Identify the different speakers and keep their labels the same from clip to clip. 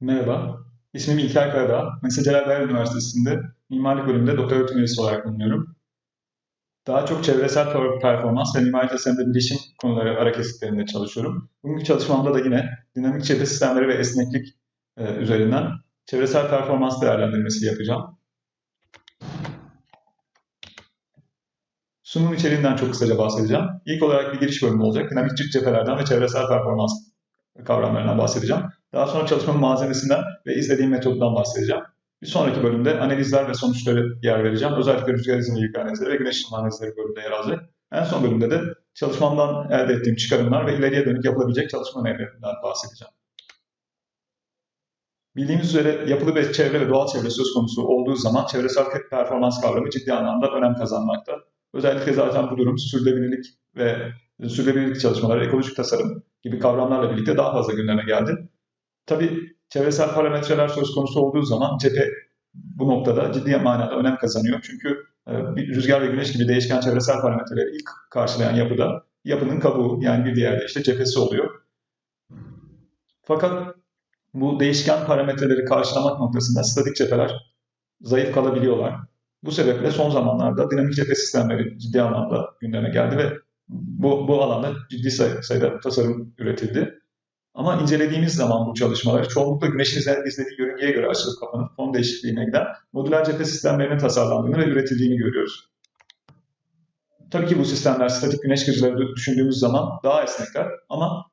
Speaker 1: Merhaba, ismim İlker Karadağ. Mesut Celal Bayar Üniversitesi'nde mimarlık bölümünde doktor öğretim üyesi olarak bulunuyorum. Daha çok çevresel performans ve mimari tasarımda bilişim konuları ara kesitlerinde çalışıyorum. Bugünkü çalışmamda da yine dinamik çevre sistemleri ve esneklik e, üzerinden çevresel performans değerlendirmesi yapacağım. Sunum içeriğinden çok kısaca bahsedeceğim. İlk olarak bir giriş bölümü olacak. Dinamik cephelerden ve çevresel performans kavramlarından bahsedeceğim. Daha sonra çalışmanın malzemesinden ve izlediğim metodundan bahsedeceğim. Bir sonraki bölümde analizler ve sonuçları yer vereceğim. Özellikle rüzgar izini yük analizleri ve güneş ışınma analizleri bölümünde yer alacak. En son bölümde de çalışmamdan elde ettiğim çıkarımlar ve ileriye dönük yapılabilecek çalışma önerilerinden bahsedeceğim. Bildiğimiz üzere yapılı bir çevre ve doğal çevre söz konusu olduğu zaman çevresel performans kavramı ciddi anlamda önem kazanmakta. Özellikle zaten bu durum sürdürülebilirlik ve sürdürülebilirlik çalışmaları, ekolojik tasarım gibi kavramlarla birlikte daha fazla gündeme geldi. Tabii çevresel parametreler söz konusu olduğu zaman cephe bu noktada ciddi manada önem kazanıyor. Çünkü e, bir rüzgar ve güneş gibi değişken çevresel parametreleri ilk karşılayan yapıda yapının kabuğu yani bir diğer işte cephesi oluyor. Fakat bu değişken parametreleri karşılamak noktasında statik cepheler zayıf kalabiliyorlar. Bu sebeple son zamanlarda dinamik cephe sistemleri ciddi anlamda gündeme geldi ve bu, bu alanda ciddi sayıda tasarım üretildi. Ama incelediğimiz zaman bu çalışmaları çoğunlukla güneşin izlediği yörüngeye göre açılıp kapanıp fon değişikliğine giden modüler cephe sistemlerinin tasarlandığını ve üretildiğini görüyoruz. Tabii ki bu sistemler statik güneş kırıcıları düşündüğümüz zaman daha esnekler ama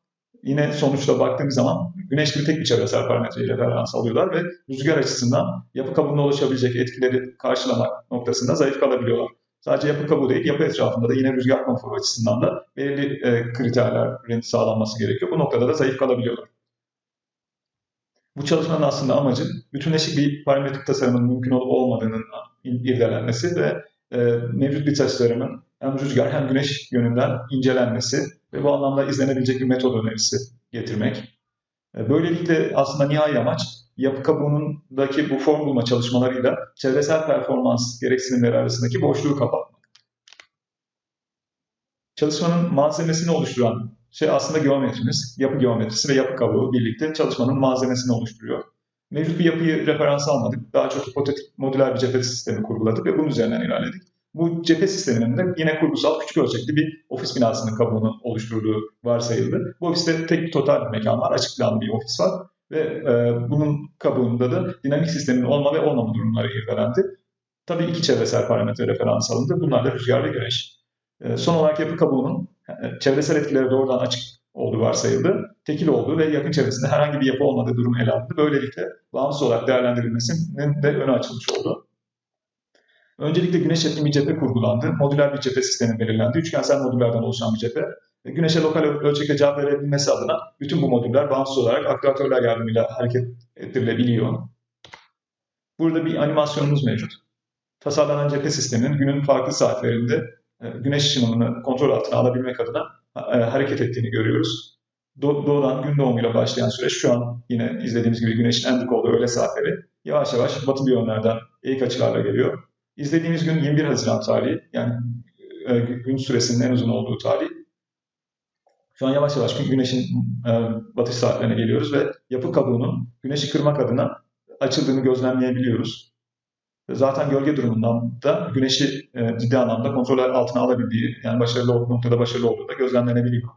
Speaker 1: yine sonuçta baktığımız zaman güneş gibi tek bir çevresel parametreyle referans alıyorlar ve rüzgar açısından yapı kabuğunda oluşabilecek etkileri karşılamak noktasında zayıf kalabiliyorlar. Sadece yapı kabuğu değil, yapı etrafında da yine rüzgar konforu açısından da belirli e, kriterlerin sağlanması gerekiyor. Bu noktada da zayıf kalabiliyorlar. Bu çalışmanın aslında amacı bütünleşik bir parametrik tasarımın mümkün olup olmadığının irdelenmesi ve e, mevcut bir tasarımın hem rüzgar hem güneş yönünden incelenmesi ve bu anlamda izlenebilecek bir metod önerisi getirmek. E, böylelikle aslında nihai amaç yapı kabuğundaki bu form bulma çalışmalarıyla çevresel performans gereksinimleri arasındaki boşluğu kapatmak. Çalışmanın malzemesini oluşturan şey aslında geometrimiz, yapı geometrisi ve yapı kabuğu birlikte çalışmanın malzemesini oluşturuyor. Mevcut bir yapıyı referans almadık. Daha çok hipotetik modüler bir cephe sistemi kurguladık ve bunun üzerinden ilerledik. Bu cephe sisteminin de yine kurgusal küçük ölçekli bir ofis binasının kabuğunu oluşturduğu varsayıldı. Bu ofiste tek total bir mekan var, açık bir ofis var ve e, bunun kabuğunda da dinamik sistemin olma ve olmama durumları irdelendi. Tabii iki çevresel parametre referans alındı. Bunlar da rüzgar ve güneş. E, son olarak yapı kabuğunun e, çevresel etkilere doğrudan açık olduğu varsayıldı. Tekil olduğu ve yakın çevresinde herhangi bir yapı olmadığı durum ele alındı. Böylelikle bağımsız olarak değerlendirilmesinin de önü açılmış oldu. Öncelikle güneş etkin bir cephe kurgulandı. Modüler bir cephe sistemi belirlendi. Üçgensel modüllerden oluşan bir cephe. Güneşe lokal ölçekte cevap verebilmesi adına bütün bu modüller bağımsız olarak aktuatörler yardımıyla hareket ettirilebiliyor. Burada bir animasyonumuz mevcut. Tasarlanan cephe sisteminin günün farklı saatlerinde e, güneş ışınımını kontrol altına alabilmek adına e, hareket ettiğini görüyoruz. Doğudan gün doğumuyla başlayan süreç şu an yine izlediğimiz gibi güneşin en dik olduğu öğle saatleri yavaş yavaş batılı yönlerden eğik açılarla geliyor. İzlediğimiz gün 21 Haziran tarihi yani e, gün süresinin en uzun olduğu tarih. Şu an yavaş yavaş güneşin e, batış saatlerine geliyoruz ve yapı kabuğunun güneşi kırmak adına açıldığını gözlemleyebiliyoruz. Zaten gölge durumundan da güneşi e, ciddi anlamda kontrol altına alabildiği, yani başarılı olduğu noktada başarılı olduğu da gözlemlenebiliyor.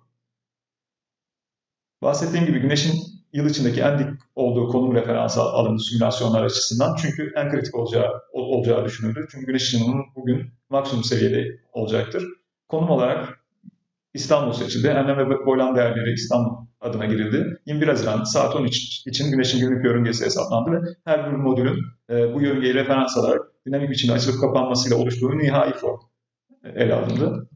Speaker 1: Bahsettiğim gibi güneşin yıl içindeki en dik olduğu konum referansı alındı simülasyonlar açısından. Çünkü en kritik olacağı, olacağı düşünülür. Çünkü güneş ışınının bugün maksimum seviyede olacaktır. Konum olarak İstanbul seçildi. Enlem ve boylam değerleri İstanbul adına girildi. 21 Haziran saat 13 için güneşin günlük yörüngesi hesaplandı ve her bir modülün e, bu yörüngeyi referans alarak dinamik biçimde açılıp kapanmasıyla oluşturduğu nihai form ele alındı.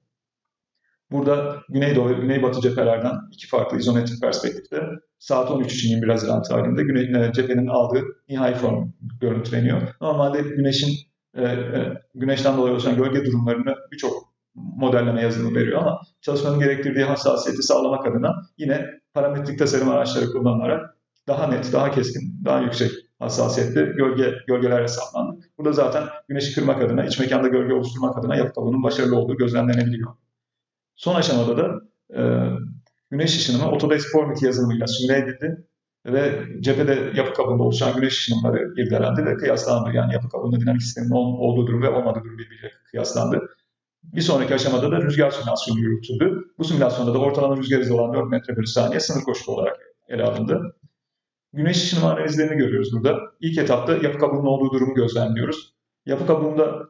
Speaker 1: Burada Güneydoğu ve Güneybatı cephelerden iki farklı izometrik perspektifte saat 13 için 21 Haziran tarihinde Güney, e, cephenin aldığı nihai form görüntüleniyor. Normalde güneşin e, e, güneşten dolayı oluşan gölge durumlarını birçok modelleme yazılımı veriyor ama çalışmanın gerektirdiği hassasiyeti sağlamak adına yine parametrik tasarım araçları kullanılarak daha net, daha keskin, daha yüksek hassasiyette gölge, gölgeler hesaplandı. Burada zaten güneşi kırmak adına, iç mekanda gölge oluşturmak adına yapı kabuğunun başarılı olduğu gözlemlenebiliyor. Son aşamada da e, güneş ışınımı Autodesk Formity yazılımıyla simüle edildi ve cephede yapı kabuğunda oluşan güneş ışınımları irdelendi ve kıyaslandı. Yani yapı kabuğunda dinamik sistemin olduğu durum ve olmadığı durum birbiriyle kıyaslandı. Bir sonraki aşamada da rüzgar simülasyonu yürütüldü. Bu simülasyonda da ortalama rüzgar hızı olan 4 metre bölü saniye sınır koşulu olarak ele alındı. Güneş ışınımı analizlerini görüyoruz burada. İlk etapta yapı kabuğunun olduğu durumu gözlemliyoruz. Yapı kabuğunda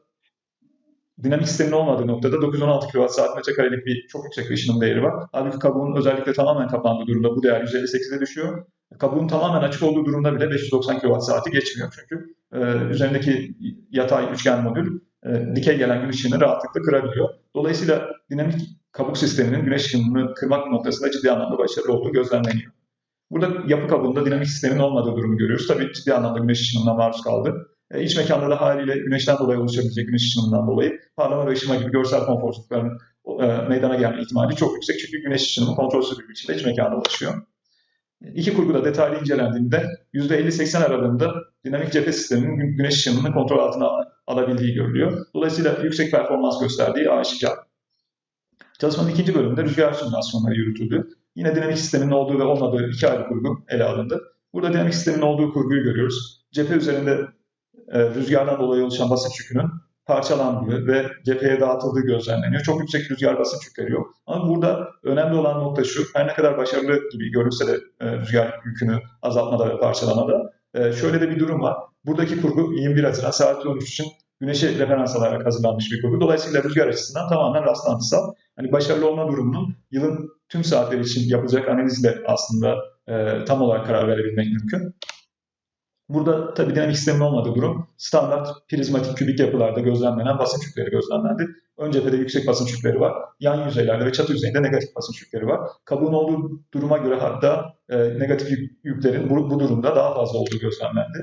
Speaker 1: dinamik sistemin olmadığı noktada 916 kWh metrekarelik bir çok yüksek bir ışınım değeri var. Halbuki kabuğun özellikle tamamen kapandığı durumda bu değer 158'e düşüyor. Kabuğun tamamen açık olduğu durumda bile 590 kWh'ı geçmiyor çünkü e, üzerindeki yatay üçgen modül e, dikey gelen güneş ışığını rahatlıkla kırabiliyor. Dolayısıyla dinamik kabuk sisteminin güneş ışınını kırmak noktasında ciddi anlamda başarılı olduğu gözlemleniyor. Burada yapı kabuğunda dinamik sistemin olmadığı durumu görüyoruz. Tabii ciddi anlamda güneş ışınına maruz kaldı. E, iç mekanda da haliyle güneşten dolayı oluşabilecek güneş ışınından dolayı parlama ve ışıma gibi görsel konforsuzlukların e, meydana gelme ihtimali çok yüksek. Çünkü güneş ışınımı kontrolsüz bir biçimde iç mekana ulaşıyor. İki kurguda detaylı incelendiğinde %50-80 aralığında dinamik cephe sisteminin güneş ışınını kontrol altına alabildiği görülüyor. Dolayısıyla yüksek performans gösterdiği aşikar. Çalışmanın ikinci bölümünde rüzgar simülasyonları yürütüldü. Yine dinamik sistemin olduğu ve olmadığı iki ayrı kurgu ele alındı. Burada dinamik sistemin olduğu kurguyu görüyoruz. Cephe üzerinde e, rüzgardan dolayı oluşan basınç yükünün parçalandığı ve cepheye dağıtıldığı gözlemleniyor. Çok yüksek rüzgar basınç yükleri yok. Ama burada önemli olan nokta şu, her ne kadar başarılı gibi görünse de e, rüzgar yükünü azaltmada ve parçalamada e, şöyle de bir durum var. Buradaki kurgu 21 Haziran saat 13 için güneşe referans alarak hazırlanmış bir kurgu. Dolayısıyla rüzgar açısından tamamen rastlantısal. Hani başarılı olma durumunun yılın tüm saatleri için yapılacak analizle aslında e, tam olarak karar verebilmek mümkün. Burada tabii dinamik sistemin olmadığı durum standart prizmatik kübik yapılarda gözlemlenen basınç yükleri gözlemlendi. Ön cephede yüksek basınç yükleri var. Yan yüzeylerde ve çatı yüzeyinde negatif basınç yükleri var. Kabuğun olduğu duruma göre hatta e, negatif yüklerin bu, bu durumda daha fazla olduğu gözlemlendi.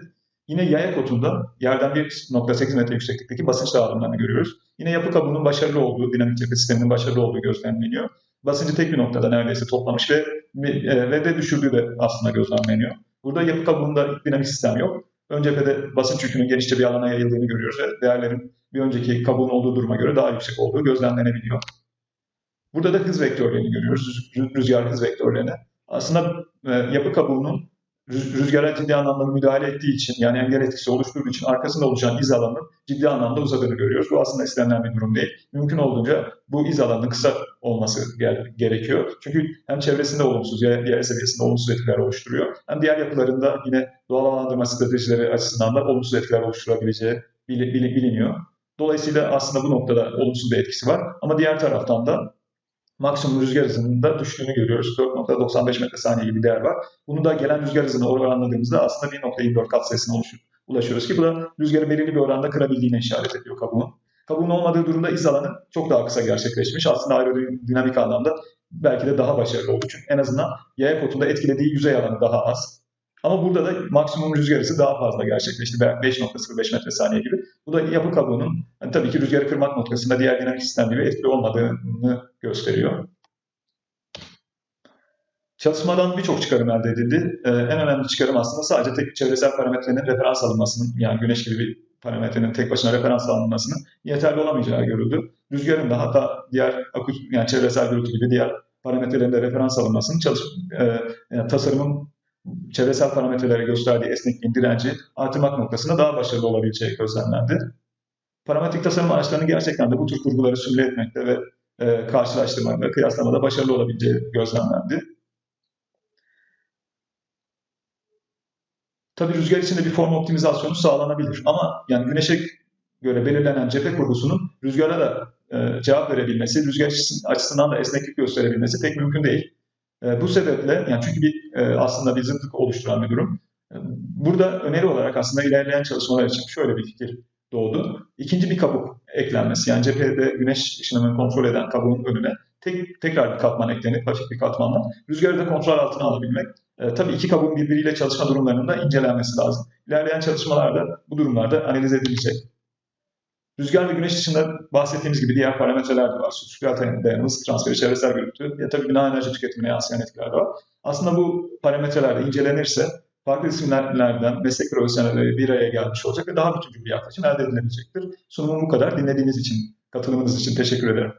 Speaker 1: Yine yaya kotunda yerden 1.8 metre yükseklikteki basınç dağılımlarını görüyoruz. Yine yapı kabuğunun başarılı olduğu, dinamik cephe sisteminin başarılı olduğu gözlemleniyor. Basıncı tek bir noktada neredeyse toplamış ve e, ve de düşürdüğü de aslında gözlemleniyor. Burada yapı kabuğunda dinamik sistem yok. Ön cephede basınç yükünün genişçe bir alana yayıldığını görüyoruz ve değerlerin bir önceki kabuğun olduğu duruma göre daha yüksek olduğu gözlemlenebiliyor. Burada da hız vektörlerini görüyoruz, rüzgar hız vektörlerini. Aslında e, yapı kabuğunun rüzgara ciddi anlamda müdahale ettiği için yani engel etkisi oluşturduğu için arkasında oluşan iz alanının ciddi anlamda uzadığını görüyoruz. Bu aslında istenilen bir durum değil. Mümkün olduğunca bu iz alanının kısa olması gerekiyor. Çünkü hem çevresinde olumsuz, yer seviyesinde olumsuz etkiler oluşturuyor. Hem diğer yapılarında yine doğal alandırma stratejileri açısından da olumsuz etkiler oluşturabileceği biliniyor. Dolayısıyla aslında bu noktada olumsuz bir etkisi var. Ama diğer taraftan da maksimum rüzgar hızının da düştüğünü görüyoruz. 4.95 metre saniye gibi bir değer var. Bunu da gelen rüzgar hızını oranladığımızda aslında 1.24 kat sayısına ulaşıyoruz ki bu da rüzgarı belirli bir oranda kırabildiğine işaret ediyor kabuğun. Kabuğun olmadığı durumda iz alanı çok daha kısa gerçekleşmiş. Aslında aerodinamik anlamda belki de daha başarılı oldu. Çünkü en azından yaya kotunda etkilediği yüzey alanı daha az. Ama burada da maksimum rüzgar hızı daha fazla gerçekleşti. 5.05 metre saniye gibi. Bu da yapı kabuğunun yani tabii ki rüzgarı kırmak noktasında diğer dinamik sistem gibi etkili olmadığını gösteriyor. Çalışmadan birçok çıkarım elde edildi. Ee, en önemli çıkarım aslında sadece tek çevresel parametrenin referans alınmasının, yani güneş gibi bir parametrenin tek başına referans alınmasının yeterli olamayacağı görüldü. Rüzgarın da hatta diğer yani çevresel gürültü gibi diğer parametrelerin de referans alınmasının çalış, e, yani tasarımın çevresel parametrelere gösterdiği esnekliğin direnci artırmak noktasında daha başarılı olabileceği gözlemlendi. Parametrik tasarım araçlarının gerçekten de bu tür kurguları simüle etmekte ve e, karşılaştırmakta, kıyaslamada başarılı olabileceği gözlemlendi. Tabii rüzgar için de bir form optimizasyonu sağlanabilir ama yani güneşe göre belirlenen cephe kurgusunun rüzgara da e, cevap verebilmesi, rüzgar açısından da esneklik gösterebilmesi pek mümkün değil. E, bu sebeple yani çünkü bir e, aslında bir zıtlık oluşturan bir durum. E, burada öneri olarak aslında ilerleyen çalışmalar için şöyle bir fikir doğdu. İkinci bir kabuk eklenmesi yani cephede güneş ışınını kontrol eden kabuğun önüne tek, tekrar bir katman eklenip hafif bir katmanla rüzgarı da kontrol altına alabilmek. E, tabii iki kabuğun birbiriyle çalışma durumlarının da incelenmesi lazım. İlerleyen çalışmalarda bu durumlarda analiz edilecek. Rüzgar ve güneş dışında bahsettiğimiz gibi diğer parametreler de var. Sürtükler dayanımı, transferi, çevresel gürültü ya tabii bina enerji tüketimine yansıyan etkiler de var. Aslında bu parametreler de incelenirse farklı isimlerden meslek profesyonelleri bir araya gelmiş olacak ve daha bütüncül bir yaklaşım elde edilebilecektir. Sunumum bu kadar. Dinlediğiniz için, katılımınız için teşekkür ederim.